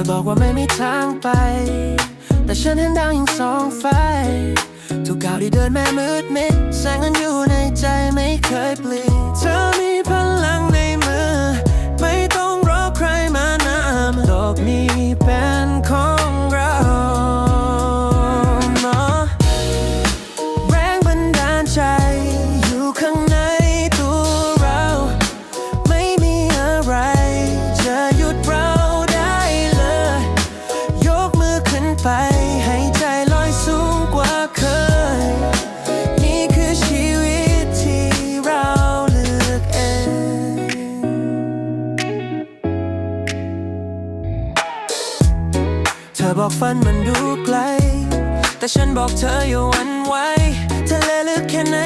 อบอกว่าไม่มีทางไป แต่ฉันเห็นดาวยังสองไฟ ทุกก้าวที่เดินแม่มืดมิดแสงนั้นอยู่ในใจไม่เคยเปลี่ยนเธอมีพลังในมือ ไม่ต้องรอใครมานำโลกนี้ อบอกฝันมันดูไกล แต่ฉันบอกเธออย่าหวั่นไหวทะเลลึกแค่ไหน